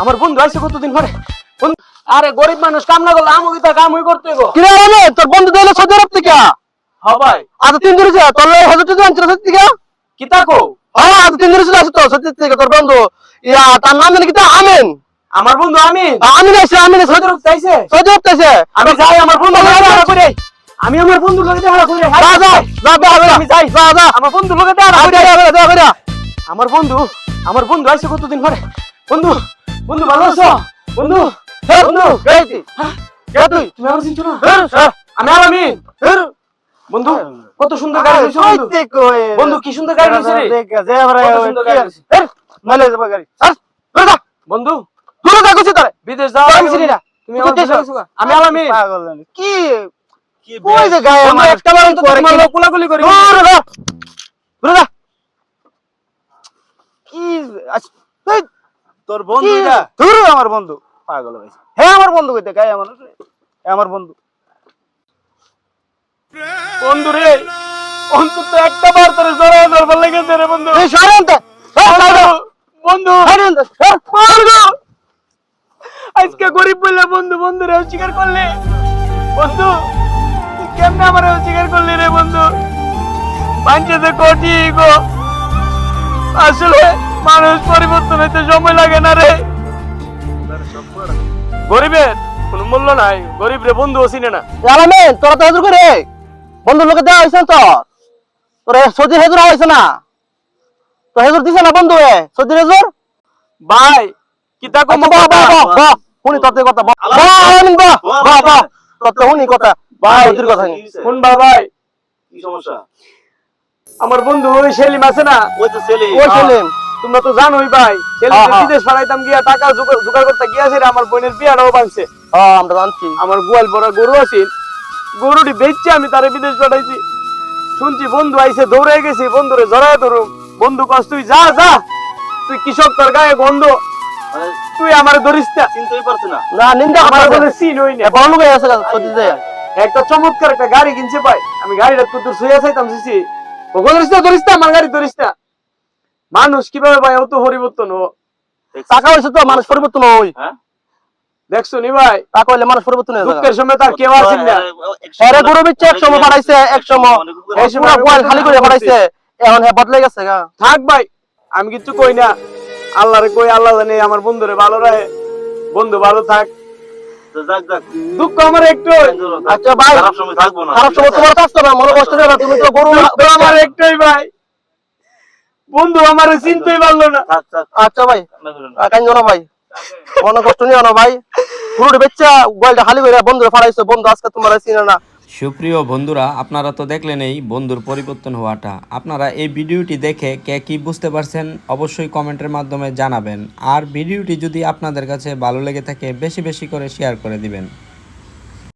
আমার বন্ধু আইছে কতদিন পরে? বন্ধু আরে গরিব মানুষ কাম না করলে আমও কিতা কাম হই করতে গো কিরে আরে তোর বন্ধু দিলে সৌদি আরব থেকে? হ্যাঁ ভাই। আজ তিন দিন হয়েছে তোর লাগে হাজার টাকা আনছিল সৌদি থেকে? কিতা কো হ্যাঁ আজ তিন দিন হয়েছিল আসতো সৌদি থেকে তোর বন্ধু। ইয়া তার নাম জানি কিতা আমিন। আমার বন্ধু আমি আমিন আছে আমিন সৌদি আরব চাইছে সৌদি আরব থেকে আমি যাই আমার বন্ধু লগে করে। আমি আমার বন্ধুর লগে দেখা করে। যা যা যা আমি যাই। যা যা। আমার বন্ধুর লগে দেখা করে। আমার বন্ধু আমার বন্ধু আইছে কতদিন পরে? বন্ধু বন্ধু ভালো আছো? বন্ধু বন্ধু হ্যাঁ? কে তুই তুমি আমার চিনছো না? হ্যাঁ স্যার আমি আলামিন হ্যাঁ বন্ধু কত সুন্দর গাড়ি হইছে বন্ধু। বন্ধু কি সুন্দর গাড়ি হইছে রে? দেখ যে আমরা সুন্দর গাড়ি। এর মালে যাবা গাড়ি। স্যার যা বন্ধু দূরে যা কইছি তোরে বিদেশ যাও আমি চিনি না। তুমি আমার গেছো গা। আমি পাগল জানি। কি? কই যে গায়ে বন্ধু আমার একটা বার তো তোমার কি- লোক কুলাকুলি করি দূরে যা দূরে যা কি? এই, তোর কি? বন্ধু এটা? দূরে আমার বন্ধু। পাগল হ্যাঁ আমার বন্ধু কইতে গায়ে এ আমার বন্ধু। বন্ধু রে অন্তত একটা বার তোরে জড়া ধরবার লেগেছে রে বন্ধু। এই তো বন্ধু, তো আজকে গরিব বললে বন্ধু বন্ধু রে অস্বীকার করলে? বন্ধু তুই কেমনে আমার অস্বীকার করলি রে বন্ধু? পাঞ্চাতে কোটি গো। আসলে মানুষ পরিবর্তন হইতে সময় লাগে না রে। গরিবের কোনো মূল্য নাই। গরিব রে বন্ধু চিনে না। আলামিন তোরা তো হেজুর করে। বন্ধুর লোকে দেওয়া হয়েছে তো। তোর সৌদি হেজুর হয়েছে না। তো হেজুর দিছে না বন্ধু এ? সৌদি হেজুর? ভাই কিতা কম বাহ বাহ বাহ শুনি তোর কথা আলামিন বাহ বাহ বাহ তোর তো শুনি কথা ভাই, সৌদির কথা শুনি। শুন ভাই। কি সমস্যা? আমার বন্ধু ওই সেলিম আছে না? ওই তো ছেলে ওই সেলিম। তোমরা তো জানোই ভাই সেলিম হ্যাঁ, হ্যাঁ। বিদেশ পাঠাইতাম গিয়া টাকা জোগাড় করতে গিয়াছে রে আমার বোনের বিয়াটাও বানছে হ্যাঁ আমরা জানছি। আমার গোয়াল বড় গরু আছিল গরুটি বেচছে আমি তারে বিদেশ পাঠাইছি। শুনছি বন্ধু আইছে দৌড়ে গেছি বন্ধুরে জড়ায় ধরুম। বন্ধু কস তুই যা যা তুই কৃষক তোর গায়ে গন্ধ। তুই আমার ধরিস না চিনতেই পারছে না। না নিন্দা আমার কথা বলে সিন হই না এ বড় লোক আছে সৌদিতে একটা চমৎকার একটা গাড়ি কিনছে ভাই। আমি গাড়িটা কত শুয়ে চাইতাম সিসি ওকে ধরিস না ধরিস না আমার গাড়ি ধরিস না মানুষ কীভাবে ভাই অত পরিবর্তন ও টাকা হয়েছে তো মানুষ পরিবর্তন হ্যাঁ। দেখছ নি ভাই? টাকা হইলে মানুষ পরিবর্তন হয়ে দুঃখের সময় তার কেউ আসেন না। এরে গরু বিচ্ছে এক সময় পাঠাইছে এক সময় এই এই সময় গোয়াল খালি করে পাঠাইছে এখন হ্যাঁ বদলে গেছে থাক ভাই আমি কিছু কই না। আল্লাহরে কই আল্লাহ জানে আমার বন্ধুরে ভালো রাখে। বন্ধু ভালো থাক। দুঃখ আমার একটু। আচ্ছা ভাই খারাপ সময় থাকব না। খারাপ সময় তোমার হবে মনে কষ্ট না তুমি তো গরু আমার একটাই ভাই। বন্ধু আমার চিনতেই পারল না। থাক থাক আচ্ছা ভাই। কান্না করেন না। ভাই। মনে কষ্ট নিও না ভাই। গরুটা বেচ্চা গোয়ালটা খালি করে বন্ধুরা ফাড়াইছে। বন্ধু আজকে তোমার চিনে না। সুপ্রিয় বন্ধুরা আপনারা তো দেখলেন এই বন্ধুর পরিবর্তন হওয়াটা। আপনারা এই ভিডিওটি দেখে কে কি বুঝতে পারছেন অবশ্যই কমেন্টের মাধ্যমে জানাবেন। আর ভিডিওটি যদি আপনাদের কাছে ভালো লেগে থাকে বেশি বেশি করে শেয়ার করে দিবেন।